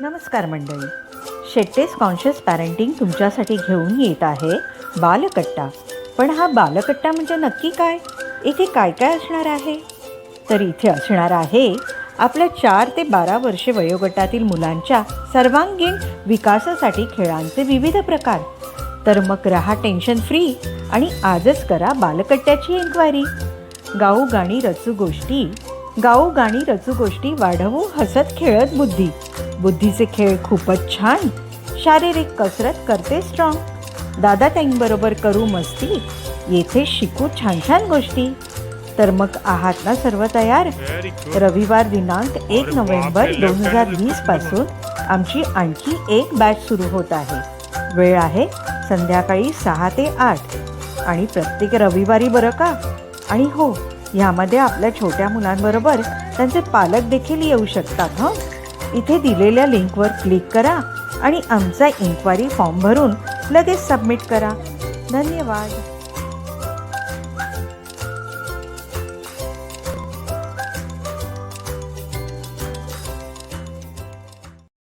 नमस्कार मंडळी. शेट्टेस conscious parenting तुमच्यासाठी घेऊन येत आहे बालकट्टा. पण हा बालकट्टा म्हणजे नक्की काय? इथे काय काय असणार आहे? तर इथे असणार आहे आपल्या चार ते बारा वर्षे वयोगटातील मुलांच्या सर्वांगीण विकासासाठी खेळांचे विविध प्रकार. तर मग रहा टेन्शन फ्री आणि आजच करा बालकट्ट्याची एन्क्वायरी गाऊ गाणी रचू गोष्टी गाऊ गाणी रचू गोष्टी वाढवू हसत खेळत बुद्धी. बुद्धीचे खेळ खूपच छान शारीरिक कसरत करते स्ट्रॉंग दादा ताईंबरोबर करू मस्ती येथे शिकू छान छान गोष्टी. तर मग आहात ना सर्व तयार. रविवार दिनांक एक नोव्हेंबर दोन हजार वीसपासून आमची आणखी एक बॅच सुरू होत आहे. वेळ आहे संध्याकाळी सहा ते आठ. आणि प्रत्येक रविवारी बरं का? आणि हो ह्यामध्ये आपल्या छोट्या मुलांबरोबर त्यांचे पालक देखील येऊ शकतात हं? इथे दिलेल्या लिंकवर क्लिक करा आणि आमचा इन्क्वायरी फॉर्म भरून लगेच सबमिट करा. धन्यवाद.